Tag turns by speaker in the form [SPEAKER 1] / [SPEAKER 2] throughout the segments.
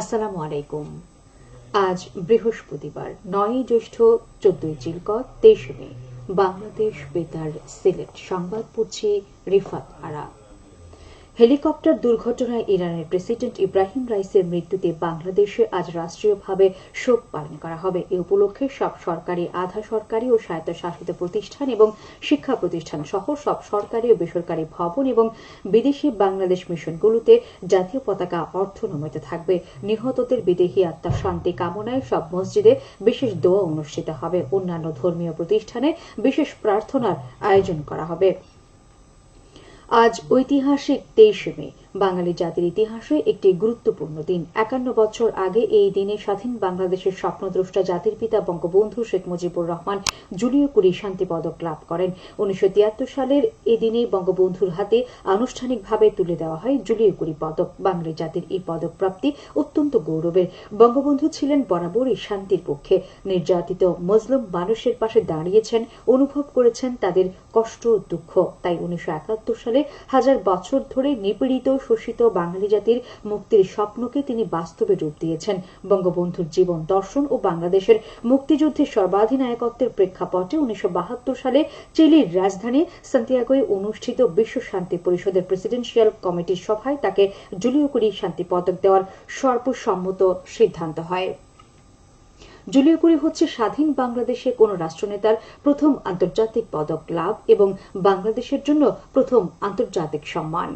[SPEAKER 1] আসসালামু আলাইকুম আজ বৃহস্পতিবার নয়ই জ্যৈষ্ঠ চোদ্দই চিলক তেইশ মে বাংলাদেশ বেতার সিলেট সংবাদ পড়ছি রিফাত আরা হেলিকপ্টার দুর্ঘটনায় ইরানের প্রেসিডেন্ট ইব্রাহিম রাইসের মৃত্যুতে বাংলাদেশে আজ রাষ্ট্রীয়ভাবে শোক পালন করা হবে এ উপলক্ষে সব সরকারি আধা সরকারি ও স্বায়ত্তশাসিত প্রতিষ্ঠান এবং শিক্ষা প্রতিষ্ঠান সহ সব সরকারি ও বেসরকারি ভবন এবং বিদেশি বাংলাদেশ মিশনগুলোতে জাতীয় পতাকা অর্থনমিত থাকবে নিহতদের বিদেহী আত্মা শান্তি কামনায় সব মসজিদে বিশেষ দোয়া অনুষ্ঠিত হবে অন্যান্য ধর্মীয় প্রতিষ্ঠানে বিশেষ প্রার্থনার আয়োজন করা হবে আজ ঐতিহাসিক তেইশে মে বাঙালি জাতির ইতিহাসে একটি গুরুত্বপূর্ণ দিন একান্ন বছর আগে এই দিনে স্বাধীন বাংলাদেশের স্বপ্নদ্রষ্টা জাতির পিতা বঙ্গবন্ধু শেখ মুজিবুর রহমান জুলিও কুড়ি শান্তি পদক লাভ করেন উনিশশো সালের এদিনে বঙ্গবন্ধুর হাতে আনুষ্ঠানিকভাবে তুলে দেওয়া হয় জুলিও কুড়ি পদক বাঙালি জাতির এই পদক প্রাপ্তি অত্যন্ত গৌরবের বঙ্গবন্ধু ছিলেন বরাবরই শান্তির পক্ষে নির্যাতিত মজলুম মানুষের পাশে দাঁড়িয়েছেন অনুভব করেছেন তাদের কষ্ট দুঃখ তাই উনিশশো সালে হাজার বছর ধরে নিপীড়িত শোষিত বাঙালি জাতির মুক্তির স্বপ্নকে তিনি বাস্তবে রূপ দিয়েছেন বঙ্গবন্ধুর জীবন দর্শন ও বাংলাদেশের মুক্তিযুদ্ধের সর্বাধিনায়কত্বের প্রেক্ষাপটে উনিশশো সালে চিলির রাজধানী সান্তিয়াগোয় অনুষ্ঠিত বিশ্ব শান্তি পরিষদের প্রেসিডেন্সিয়াল কমিটির সভায় তাকে জুলিও কুরি শান্তি পদক দেওয়ার সর্বসম্মত সিদ্ধান্ত হয় জুলিও কুরি হচ্ছে স্বাধীন বাংলাদেশে কোন রাষ্ট্রনেতার প্রথম আন্তর্জাতিক পদক লাভ এবং বাংলাদেশের জন্য প্রথম আন্তর্জাতিক সম্মান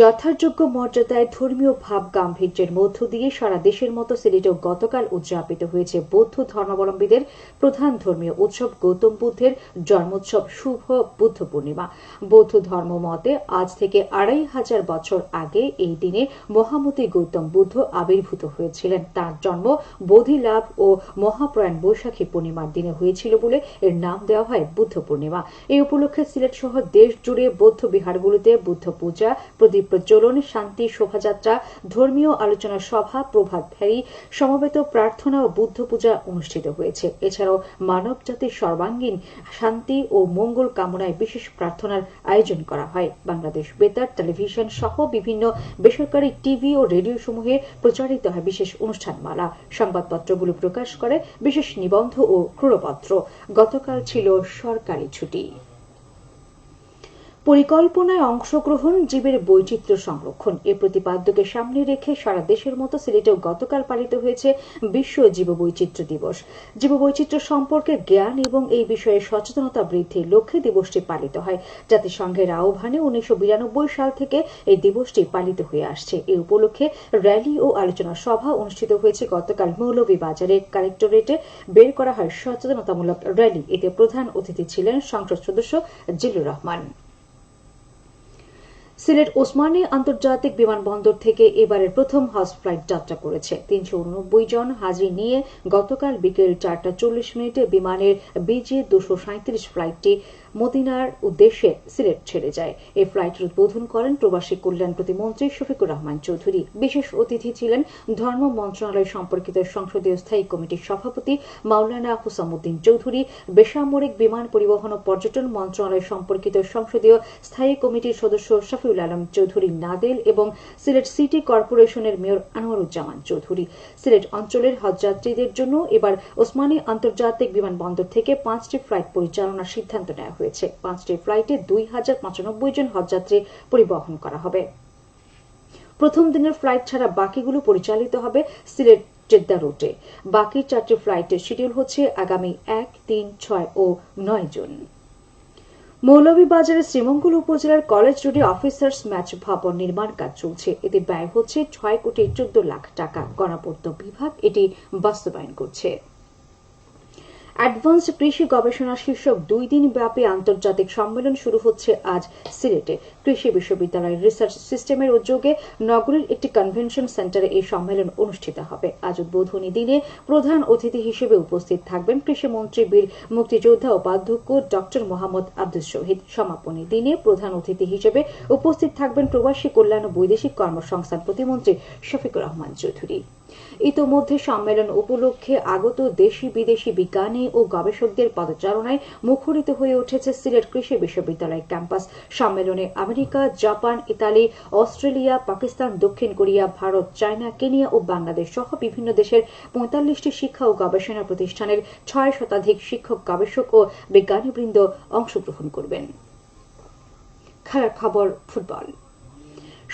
[SPEAKER 1] যথাযোগ্য মর্যাদায় ধর্মীয় ভাব গাম্ভীর্যের মধ্য দিয়ে সারা দেশের মতো সিলেটেও গতকাল উদযাপিত হয়েছে বৌদ্ধ ধর্মাবলম্বীদের প্রধান ধর্মীয় উৎসব গৌতম বুদ্ধের জন্মোৎসব শুভ বুদ্ধ পূর্ণিমা বৌদ্ধ ধর্ম মতে আজ থেকে আড়াই হাজার বছর আগে এই দিনে মহামতি গৌতম বুদ্ধ আবির্ভূত হয়েছিলেন তার জন্ম বোধি লাভ ও মহাপ্রয়াণ বৈশাখী পূর্ণিমার দিনে হয়েছিল বলে এর নাম দেওয়া হয় বুদ্ধ পূর্ণিমা এই উপলক্ষে সিলেট সহ দেশ জুড়ে বৌদ্ধ বিহারগুলোতে বুদ্ধ পূজা প্রদীপ প্রজ্বলন শান্তি শোভাযাত্রা ধর্মীয় আলোচনা সভা প্রভাত ফেরি সমবেত প্রার্থনা ও বুদ্ধ পূজা অনুষ্ঠিত হয়েছে এছাড়াও মানব জাতির সর্বাঙ্গীন শান্তি ও মঙ্গল কামনায় বিশেষ প্রার্থনার আয়োজন করা হয় বাংলাদেশ বেতার টেলিভিশন সহ বিভিন্ন বেসরকারি টিভি ও রেডিও সমূহে প্রচারিত হয় বিশেষ অনুষ্ঠানমালা সংবাদপত্রগুলো প্রকাশ করে বিশেষ নিবন্ধ ও ক্রুড়পত্র গতকাল ছিল সরকারি ছুটি পরিকল্পনায় অংশগ্রহণ জীবের বৈচিত্র্য সংরক্ষণ এ প্রতিপাদ্যকে সামনে রেখে সারা দেশের মতো সিলেটেও গতকাল পালিত হয়েছে বিশ্ব জীব বৈচিত্র্য দিবস জীব বৈচিত্র্য সম্পর্কে জ্ঞান এবং এই বিষয়ে সচেতনতা বৃদ্ধির লক্ষ্যে দিবসটি পালিত হয় জাতিসংঘের আহ্বানে উনিশশো সাল থেকে এই দিবসটি পালিত হয়ে আসছে এ উপলক্ষে র্যালি ও আলোচনা সভা অনুষ্ঠিত হয়েছে গতকাল মৌলভীবাজারের কালেক্টরেটে বের করা হয় সচেতনতামূলক র্যালি এতে প্রধান অতিথি ছিলেন সংসদ সদস্য জিলুর রহমান সিলেট ওসমানী আন্তর্জাতিক বিমানবন্দর থেকে এবারের প্রথম হজ ফ্লাইট যাত্রা করেছে তিনশো উনব্বই জন হাজির নিয়ে গতকাল বিকেল চারটা চল্লিশ মিনিটে বিমানের বিজে দুশো সাঁত্রিশ ফ্লাইটটি মদিনার উদ্দেশ্যে সিলেট ছেড়ে যায় এই ফ্লাইটের উদ্বোধন করেন প্রবাসী কল্যাণ প্রতিমন্ত্রী শফিকুর রহমান চৌধুরী বিশেষ অতিথি ছিলেন ধর্ম মন্ত্রণালয় সম্পর্কিত সংসদীয় স্থায়ী কমিটির সভাপতি মাওলানা হুসামুদ্দিন চৌধুরী বেসামরিক বিমান পরিবহন ও পর্যটন মন্ত্রণালয় সম্পর্কিত সংসদীয় স্থায়ী কমিটির সদস্য শফিউল আলম চৌধুরী নাদেল এবং সিলেট সিটি কর্পোরেশনের মেয়র আনোয়ারুজ্জামান চৌধুরী সিলেট অঞ্চলের হজযাত্রীদের জন্য এবার ওসমানী আন্তর্জাতিক বিমানবন্দর থেকে পাঁচটি ফ্লাইট পরিচালনার সিদ্ধান্ত নেওয়া হয়েছে হয়েছে পাঁচটি ফ্লাইটে দুই হাজার পঁচানব্বই জন হজযাত্রী পরিবহন করা হবে প্রথম দিনের ফ্লাইট ছাড়া বাকিগুলো পরিচালিত হবে সিলেট জেদ্দা রুটে বাকি চারটি ফ্লাইটের শিডিউল হচ্ছে আগামী এক তিন ছয় ও নয় জুন মৌলভীবাজারের শ্রীমঙ্গল উপজেলার কলেজ রোডে অফিসার্স ম্যাচ ভবন নির্মাণ কাজ চলছে এতে ব্যয় হচ্ছে ছয় কোটি চোদ্দ লাখ টাকা গণপূর্ত বিভাগ এটি বাস্তবায়ন করছে অ্যাডভান্স কৃষি গবেষণা শীর্ষক দুই দিন ব্যাপী আন্তর্জাতিক সম্মেলন শুরু হচ্ছে আজ সিলেটে কৃষি বিশ্ববিদ্যালয়ের রিসার্চ সিস্টেমের উদ্যোগে নগরীর একটি কনভেনশন সেন্টারে এই সম্মেলন অনুষ্ঠিত হবে আজ উদ্বোধনী দিনে প্রধান অতিথি হিসেবে উপস্থিত থাকবেন কৃষিমন্ত্রী বীর মুক্তিযোদ্ধা উপাধ্যক্ষ ডক্টর মোহাম্মদ আব্দুল শহীদ সমাপনী দিনে প্রধান অতিথি হিসেবে উপস্থিত থাকবেন প্রবাসী কল্যাণ ও বৈদেশিক কর্মসংস্থান প্রতিমন্ত্রী শফিকুর রহমান চৌধুরী ইতোমধ্যে সম্মেলন উপলক্ষে আগত দেশি বিদেশি বিজ্ঞানী ও গবেষকদের পদচারণায় মুখরিত হয়ে উঠেছে সিলেট কৃষি বিশ্ববিদ্যালয় ক্যাম্পাস সম্মেলনে America Japan Italy Australia Pakistan দক্ষিণ কোরিয়া ভারত চায়না কেনিয়া ও বাংলাদেশ সহ বিভিন্ন দেশের পঁয়তাল্লিশটি শিক্ষা ও গবেষণা প্রতিষ্ঠানের ছয় শতাধিক শিক্ষক গবেষক ও বিজ্ঞানীবৃন্দ অংশগ্রহণ করবেন খেলার খবর ফুটবল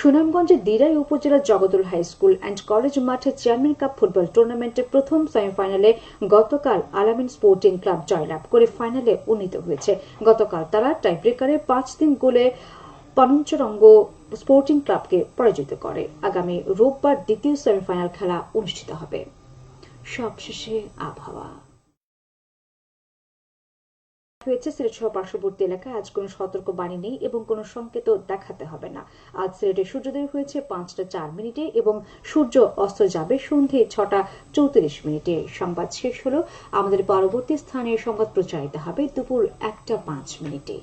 [SPEAKER 1] সুনামগঞ্জের দিরাই উপজেলার Jagdal high school and college মাঠে চেয়ারম্যান কাপ ফুটবল টুর্নামেন্টের প্রথম সেমিফাইনালে গতকাল আলামিন স্পোর্টিং ক্লাব জয়লাভ করে ফাইনালে উন্নীত হয়েছে গতকাল তারা টাইব্রেকারে পাঁচ তিন গোলে পনঞ্চরঙ্গ স্পোর্টিং ক্লাবকে পরাজিত করে আগামী রোববার দ্বিতীয় সেমিফাইনাল খেলা অনুষ্ঠিত হবে সবশেষে আবহাওয়া হয়েছে সিলেট সহ পার্শ্ববর্তী এলাকায় আজ কোনো সতর্ক বাণী নেই এবং কোনো সংকেতও দেখাতে হবে না আজ সিলেটে সূর্যোদয় হয়েছে পাঁচটা চার মিনিটে এবং সূর্য অস্ত যাবে সন্ধে ছটা চৌত্রিশ মিনিটে সংবাদ শেষ হলো আমাদের পরবর্তী স্থানীয় সংবাদ প্রচারিত হবে দুপুর একটা পাঁচ মিনিটে